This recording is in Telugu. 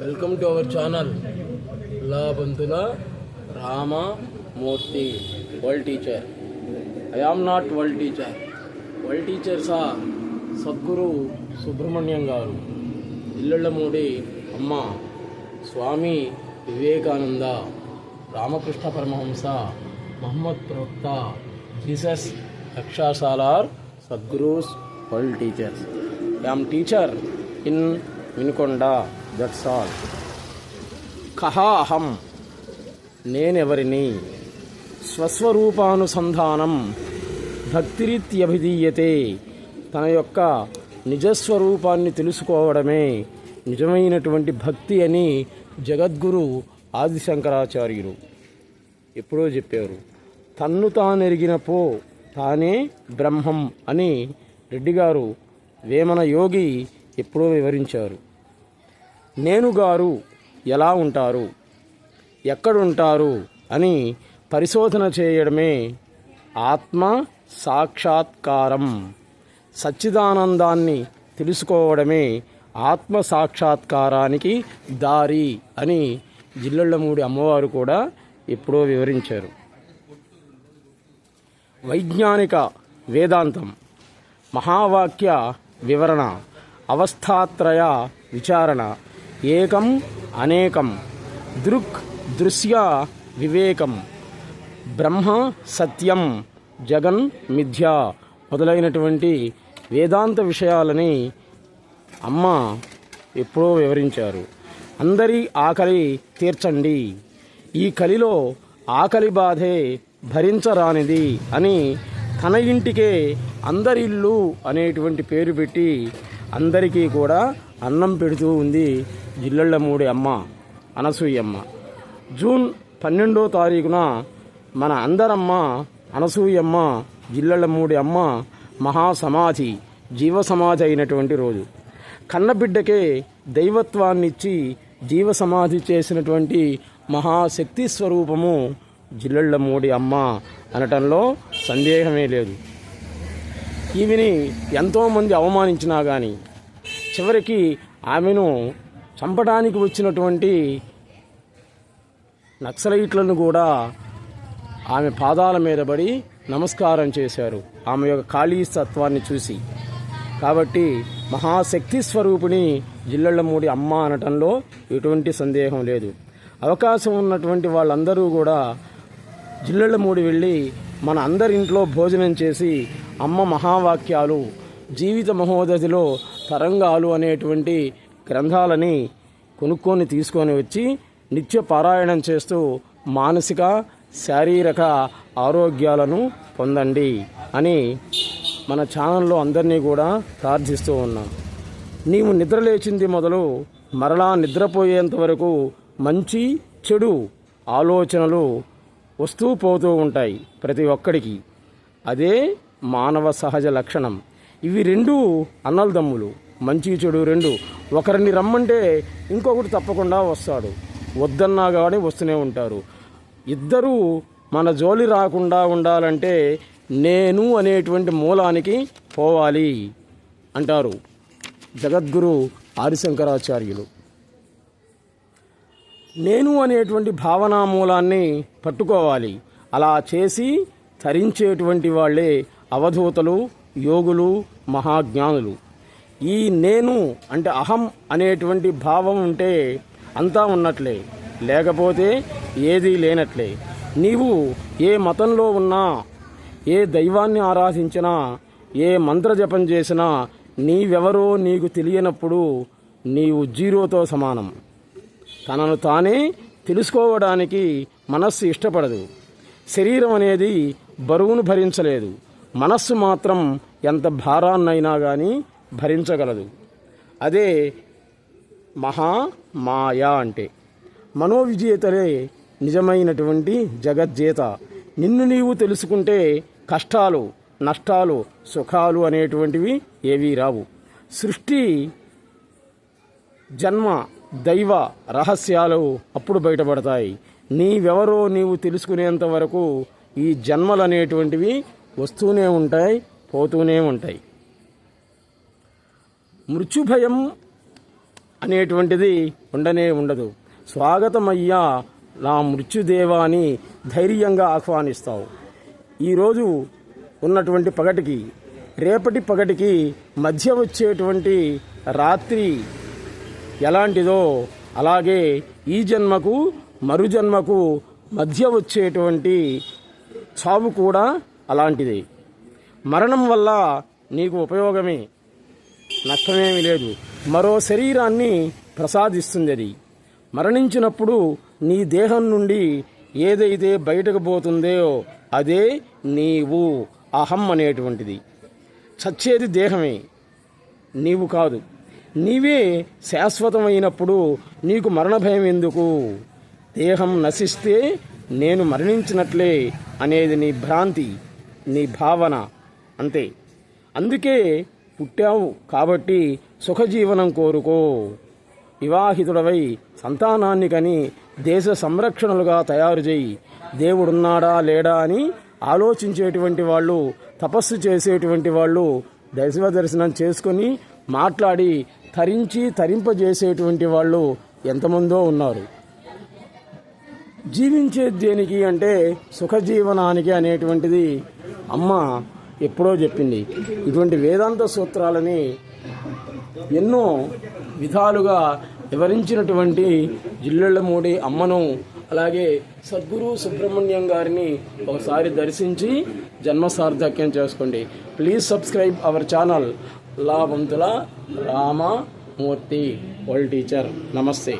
Welcome to our channel Labantula Ramamurthy world teacher I am not world teacher world teacher సా సద్గురు సుబ్రహ్మణ్యం గారు ఇల్లళ్ళమూడి అమ్మ స్వామి వివేకానంద రామకృష్ణ పరమహంస మహమ్మద్ ప్రవక్త Jesus రక్షాశాలార్ Sadgurus world teachers I'm teacher in Vinukonda that's all కహా అహం నేనెవరిని? స్వస్వరూపానుసంధానం భక్తిరీత్యభిధీయతే. తన యొక్క నిజస్వరూపాన్ని తెలుసుకోవడమే నిజమైనటువంటి భక్తి అని జగద్గురు ఆదిశంకరాచార్యులు ఎప్పుడో చెప్పారు. తన్ను తానెరిగిన పో తానే బ్రహ్మం అని రెడ్డి గారు వేమన యోగి ఎప్పుడో వివరించారు. నేను గారు ఎలా ఉంటారు? ఎక్కడుంటారు? అని పరిశోధన చేయడమే ఆత్మ సాక్షాత్కారం. సచ్చిదానందాన్ని తెలుసుకోవడమే ఆత్మ సాక్షాత్కారానికి దారి అని జిల్లళ్ళమూడి అమ్మవారు కూడా ఎప్పుడో వివరించారు. వైజ్ఞానిక వేదాంతం మహావాక్య వివరణ అవస్థాత్రయ విచారణ ఏకం అనేకం. దృక్ దృశ్య వివేకం. బ్రహ్మ సత్యం. జగన్ మిథ్య. మొదలైనటువంటి వేదాంత విషయాలని అమ్మ ఎప్పుడో వివరించారు. అందరి ఆకలి తీర్చండి. ఈ కలిలో ఆకలి బాధే భరించరానిది అని తన ఇంటికే అందరిల్లు అనేటువంటి పేరు పెట్టి అందరికీ కూడా అన్నం పెడుతూ ఉంది జిల్లళ్ళమూడి అమ్మ అనసూయమ్మ. జూన్ పన్నెండో తారీఖున మన అందరమ్మ అనసూయమ్మ జిల్లళ్ళమూడి అమ్మ మహాసమాధి జీవ సమాధి అయినటువంటి రోజు. కన్నబిడ్డకే దైవత్వాన్నిచ్చి జీవ సమాధి చేసినటువంటి మహాశక్తి స్వరూపము జిల్లళ్ళమూడి అమ్మ అనటంలో సందేహమే లేదు. ఈమెని ఎంతోమంది అవమానించినా కానీ చివరికి ఆమెను చంపడానికి వచ్చినటువంటి నక్సలైట్లను కూడా ఆమె పాదాల మీద పడి నమస్కారం చేశారు. ఆమె యొక్క ఖాళీ తత్వాన్ని చూసి. కాబట్టి మహాశక్తి స్వరూపిణి జిల్లళ్ళమూడి అమ్మ అనటంలో ఎటువంటి సందేహం లేదు. అవకాశం ఉన్నటువంటి వాళ్ళందరూ కూడా జిల్లళ్ళమూడి వెళ్ళి మన అందరి ఇంట్లో భోజనం చేసి అమ్మ మహావాక్యాలు జీవిత మహోదధిలో తరంగాలు అనేటువంటి గ్రంథాలని కొనుక్కొని తీసుకొని వచ్చి నిత్య పారాయణం చేస్తూ మానసిక శారీరక ఆరోగ్యాలను పొందండి అని మన ఛానల్లో అందరినీ కూడా ప్రార్థిస్తూ ఉన్నాం. నీవు నిద్రలేచింది మొదలు మరలా నిద్రపోయేంత వరకు మంచి చెడు ఆలోచనలు వస్తూ పోతూ ఉంటాయి ప్రతి ఒక్కడికి. అదే మానవ సహజ లక్షణం. ఇవి రెండు అన్నలదమ్ములు మంచి చెడు రెండు. ఒకరిని రమ్మంటే ఇంకొకటి తప్పకుండా వస్తాడు. వద్దన్నా కానీ వస్తూనే ఉంటారు. ఇద్దరూ మన జోలి రాకుండా ఉండాలంటే నేను అనేటువంటి మూలానికి పోవాలి అంటారు జగద్గురు ఆదిశంకరాచార్యులు. నేను అనేటువంటి భావనా మూలాన్ని పట్టుకోవాలి. అలా చేసి తరించేటువంటి వాళ్ళే అవధూతలు యోగులు మహాజ్ఞానులు. ఈ నేను అంటే అహం అనేటువంటి భావం ఉంటే అంతా ఉన్నట్లే. లేకపోతే ఏదీ లేనట్లే. నీవు ఏ మతంలో ఉన్నా ఏ దైవాన్ని ఆరాధించినా ఏ మంత్రజపం చేసినా నీవెవరో నీకు తెలియనప్పుడు నీవు జీరోతో సమానం. తనను తానే తెలుసుకోవడానికి మనస్సు ఇష్టపడదు. శరీరం అనేది బరువును భరించలేదు. మనస్సు మాత్రం ఎంత భారాన్నైనా కానీ భరించగలదు. అదే మహా మాయా అంటే. మనోవిజేతలే నిజమైనటువంటి జగజ్జేత. నిన్ను నీవు తెలుసుకుంటే కష్టాలు నష్టాలు సుఖాలు అనేటువంటివి ఏవీ రావు. సృష్టి జన్మ దైవ రహస్యాలు అప్పుడు బయటపడతాయి. నీవెవరో నీవు తెలుసుకునేంత వరకు ఈ జన్మలు అనేటువంటివి వస్తూనే ఉంటాయి. పోతూనే ఉంటాయి. మృత్యుభయం అనేటువంటిది ఉండనే ఉండదు. స్వాగతమయ్యా నా మృత్యుదేవాని ధైర్యంగా ఆహ్వానిస్తావు. ఈరోజు ఉన్నటువంటి పగటికి రేపటి పగటికి మధ్య వచ్చేటువంటి రాత్రి ఎలాంటిదో అలాగే ఈ జన్మకు మరు జన్మకు మధ్య వచ్చేటువంటి చావు కూడా అలాంటిదే. మరణం వల్ల నీకు ఉపయోగమే. నష్టమేమి లేదు. మరో శరీరాన్ని ప్రసాదిస్తుంది అది. మరణించినప్పుడు నీ దేహం నుండి ఏదైతే బయటకు పోతుందో అదే నీవు. అహం అనేటువంటిది. చచ్చేది దేహమే. నీవు కాదు. నీవే శాశ్వతమైనప్పుడు నీకు మరణ భయం ఎందుకు? దేహం నశిస్తే నేను మరణించినట్లే అనేది నీ భ్రాంతి నీ భావన. అంతే. అందుకే పుట్టావు కాబట్టి సుఖజీవనం కోరుకో. వివాహితుడవై సంతానాన్ని కని దేశ సంరక్షణలుగా తయారు చేయి. దేవుడున్నాడా లేడా అని ఆలోచించేటువంటి వాళ్ళు తపస్సు చేసేటువంటి వాళ్ళు దైవ దర్శనం చేసుకొని మాట్లాడి తరించి తరింపజేసేటువంటి వాళ్ళు ఎంతమందో ఉన్నారు. జీవించేది దేనికి అంటే సుఖజీవనానికి అనేటువంటిది. అమ్మ ఎప్పుడో చెప్పింది. ఇటువంటి వేదాంత సూత్రాలని ఎన్నో విధాలుగా వివరించినటువంటి జిల్లెళ్ళమూడి అమ్మను అలాగే సద్గురు సుబ్రహ్మణ్యం గారిని ఒకసారి దర్శించి జన్మ సార్థక్యం చేసుకోండి. Please subscribe our channel. Labhantula Ramamurthy world teacher. నమస్తే.